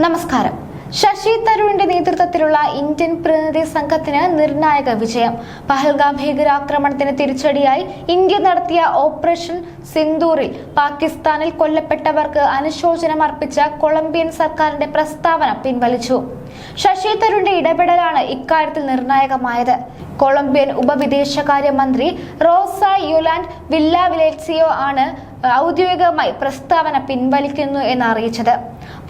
നമസ്കാരം. ശശി തരൂരിന്റെ നേതൃത്വത്തിലുള്ള ഇന്ത്യൻ പ്രതിനിധി സംഘത്തിന് നിർണായക വിജയം. പഹൽഗാം ഭീകരാക്രമണത്തിന് തിരിച്ചടിയായി ഇന്ത്യ നടത്തിയ ഓപ്പറേഷൻ സിന്ദൂറിൽ പാകിസ്ഥാനിൽ കൊല്ലപ്പെട്ടവർക്ക് അനുശോചനം അർപ്പിച്ച കൊളംബിയൻ സർക്കാരിന്റെ പ്രസ്താവന പിൻവലിച്ചു. ശശി തരൂരിന്റെ ഇടപെടലാണ് ഇക്കാര്യത്തിൽ നിർണായകമായത്. കൊളംബിയൻ ഉപവിദേശകാര്യ മന്ത്രി റോസ യുലാൻഡ് വില്ല വിലേസിയോ ആണ് ഔദ്യോഗികമായി പ്രസ്താവന പിൻവലിക്കുന്നു എന്ന് അറിയിച്ചത്.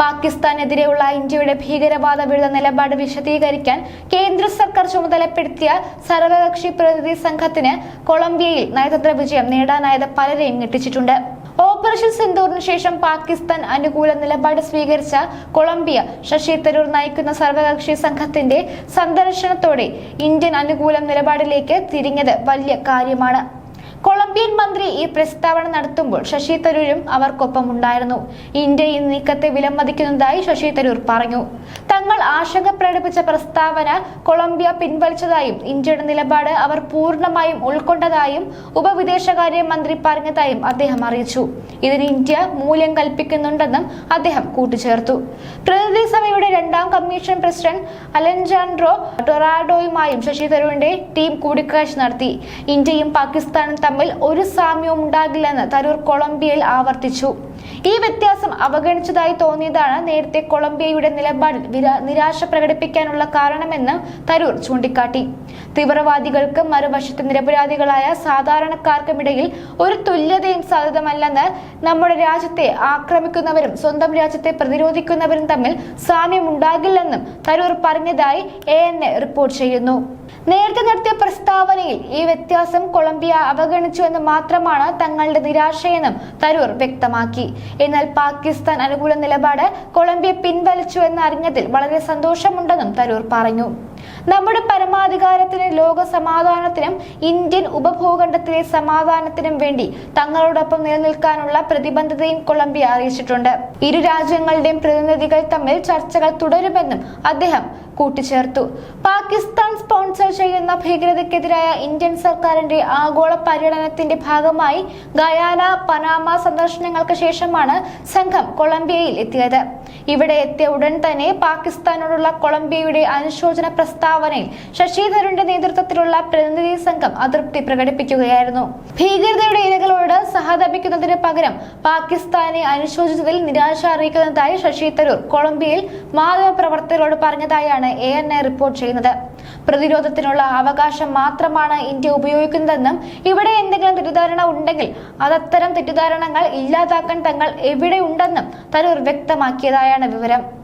പാകിസ്ഥാനെതിരെയുള്ള ഇന്ത്യയുടെ ഭീകരവാദ വിരുദ്ധ നിലപാട് വിശദീകരിക്കാൻ കേന്ദ്ര സർക്കാർ ചുമതലപ്പെടുത്തിയ സർവകക്ഷി പ്രതിനിധി സംഘത്തിന് കൊളംബിയയിൽ നയതന്ത്ര വിജയം നേടാനായത് പലരെയും ഞെട്ടിച്ചിട്ടുണ്ട്. ഓപ്പറേഷൻ സിന്ദൂറിന് ശേഷം പാകിസ്ഥാൻ അനുകൂല നിലപാട് സ്വീകരിച്ച കൊളംബിയ ശശി തരൂർ നയിക്കുന്ന സർവകക്ഷി സംഘത്തിന്റെ സന്ദർശനത്തോടെ ഇന്ത്യൻ അനുകൂല നിലപാടിലേക്ക് തിരിഞ്ഞത് വലിയ കാര്യമാണ്. കൊളംബിയൻ മന്ത്രി ഈ പ്രസ്താവന നടത്തുമ്പോൾ ശശി തരൂരും അവർക്കൊപ്പം ഉണ്ടായിരുന്നു. ഇന്ത്യ ഈ നീക്കത്തെ വിലമതിക്കുന്നതായി ശശി തരൂർ പറഞ്ഞു. തങ്ങൾ ആശങ്ക പ്രകടിപ്പിച്ച പ്രസ്താവന കൊളംബിയ പിൻവലിച്ചതായും ഇന്ത്യയുടെ നിലപാട് അവർ പൂർണമായും ഉൾക്കൊണ്ടതായും ഉപവിദേശകാര്യ മന്ത്രി പറഞ്ഞതായും അദ്ദേഹം അറിയിച്ചു. ഇതിന് ഇന്ത്യ മൂല്യം കൽപ്പിക്കുന്നുണ്ടെന്നും അദ്ദേഹം കൂട്ടിച്ചേർത്തു. പ്രതിനിധി സഭയുടെ രണ്ടാം കമ്മീഷൻ പ്രസിഡന്റ് അലൻജാൻഡ്രോ ടൊറാഡോയുമായും ശശി തരൂരിന്റെ ടീം കൂടിക്കാഴ്ച നടത്തി. ഇന്ത്യയും പാകിസ്ഥാനും തമ്മിൽ ഒരു സാമ്യവും ഉണ്ടാകില്ലെന്ന് തരൂർ കൊളംബിയയിൽ ആവർത്തിച്ചു. ഈ വ്യത്യാസം അവഗണിച്ചതായി തോന്നിയതാണ് നേരത്തെ കൊളംബിയയുടെ നിലപാടിൽ നിരാശ പ്രകടിപ്പിക്കാനുള്ള കാരണമെന്ന് തരൂർ ചൂണ്ടിക്കാട്ടി. തീവ്രവാദികൾക്കും മറുവശത്ത് നിരപരാധികളായ സാധാരണക്കാർക്കുമിടയിൽ ഒരു തുല്യതയും സാധ്യതമല്ലെന്ന് നമ്മുടെ രാജ്യത്തെ ആക്രമിക്കുന്നവരും സ്വന്തം രാജ്യത്തെ പ്രതിരോധിക്കുന്നവരും തമ്മിൽ സാമ്യമുണ്ടാകില്ലെന്നും തരൂർ പറഞ്ഞതായി എ റിപ്പോർട്ട് ചെയ്യുന്നു. നേരത്തെ നടത്തിയ പ്രസ്താവനയിൽ ഈ വ്യത്യാസം കൊളംബിയ അവഗണിച്ചു എന്ന് മാത്രമാണ് തങ്ങളുടെ നിരാശയെന്നും തരൂർ വ്യക്തമാക്കി. എന്നാൽ പാകിസ്ഥാൻ അനുകൂല നിലപാട് കൊളംബിയ പിൻവലിച്ചു എന്നറിഞ്ഞതിൽ വളരെ സന്തോഷമുണ്ടെന്നും തരൂർ പറഞ്ഞു. നമ്മുടെ പരമാധികാരത്തിന് ലോക സമാധാനത്തിനും ഇന്ത്യൻ ഉപഭൂഖണ്ഡത്തിലെ സമാധാനത്തിനും വേണ്ടി തങ്ങളോടൊപ്പം നിലനിൽക്കാനുള്ള പ്രതിബദ്ധതയും കൊളംബിയ അറിയിച്ചിട്ടുണ്ട്. ഇരു രാജ്യങ്ങളുടെയും പ്രതിനിധികൾ തമ്മിൽ ചർച്ചകൾ തുടരുമെന്നും അദ്ദേഹം കൂട്ടിച്ചേർത്തു. പാകിസ്ഥാൻ സ്പോൺസർ ചെയ്യുന്ന ഭീകരതയ്ക്കെതിരായ ഇന്ത്യൻ സർക്കാരിന്റെ ആഗോള പര്യടനത്തിന്റെ ഭാഗമായി ഗയാന പനാമ സന്ദർശനങ്ങൾക്ക് ശേഷമാണ് സംഘം കൊളംബിയയിൽ എത്തിയത്. ഇവിടെ എത്തിയ ഉടൻ തന്നെ പാകിസ്ഥാനോടുള്ള കൊളംബിയയുടെ അനുശോചന പ്രസ്താവനയിൽ ശശി തരൂരിന്റെ നേതൃത്വത്തിലുള്ള പ്രതിനിധി സംഘം അതൃപ്തി പ്രകടിപ്പിക്കുകയായിരുന്നു. ഭീകരതയുടെ ഇരകളോട് സഹതപിക്കുന്നതിന് പകരം പാകിസ്ഥാനെ അനുശോചിച്ചതിൽ നിരാശ അറിയിക്കുന്നതായി ശശി തരൂർ കൊളംബിയയിൽ മാധ്യമപ്രവർത്തകരോട് പറഞ്ഞതായാണ് എ എൻ എ റിപ്പോർട്ട് ചെയ്യുന്നത്. പ്രതിരോധത്തിനുള്ള അവകാശം മാത്രമാണ് ഇന്ത്യ ഉപയോഗിക്കുന്നതെന്നും ഇവിടെ എന്തെങ്കിലും തെറ്റിദ്ധാരണ ഉണ്ടെങ്കിൽ അതത്തരം തെറ്റിദ്ധാരണകൾ ഇല്ലാതാക്കാൻ തങ്ങൾ എവിടെയുണ്ടെന്നും തരൂർ വ്യക്തമാക്കിയതായാണ് വിവരം.